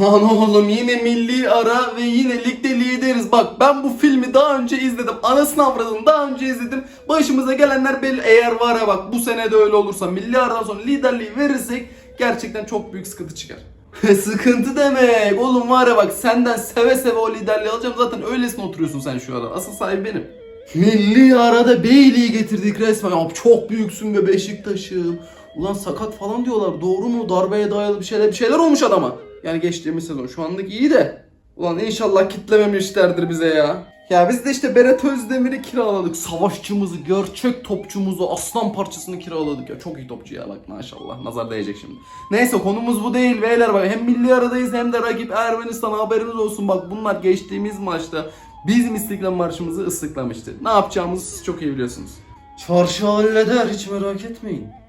Lan oğlum yine milli ara ve yine ligde lideriz. Bak ben bu filmi daha önce izledim. Anasını avradım daha önce izledim. Başımıza gelenler belli. Eğer var ya bak bu sene de öyle olursa milli aradan sonra liderliği verirsek gerçekten çok büyük sıkıntı çıkar. sıkıntı demek. Oğlum var ya bak senden seve seve o liderliği alacağım. Zaten öylesine oturuyorsun sen şu ara. Asıl sahibi benim. Milli arada Beyliği getirdik resmen. Ya çok büyüksün be Beşiktaş'ım. Ulan sakat falan diyorlar. Doğru mu? Darbeye dayalı bir şeyler bir şeyler olmuş adama. Yani geçtiğimiz sezon. Şu anlık iyi de. Ulan inşallah kitlememişlerdir bize ya. Ya biz de işte Berat Özdemir'i kiraladık. Savaşçımızı, gerçek topçumuzu, aslan parçasını kiraladık ya. Çok iyi topçu ya bak maşallah. Nazar değecek şimdi. Neyse konumuz bu değil beyler bak. Hem milli aradayız hem de rakip Ermenistan haberiniz olsun. Bak bunlar geçtiğimiz maçta bizim İstiklal Marşımızı ıslıklamıştı. Ne yapacağımızı siz çok iyi biliyorsunuz. Çarşı halleder hiç merak etmeyin.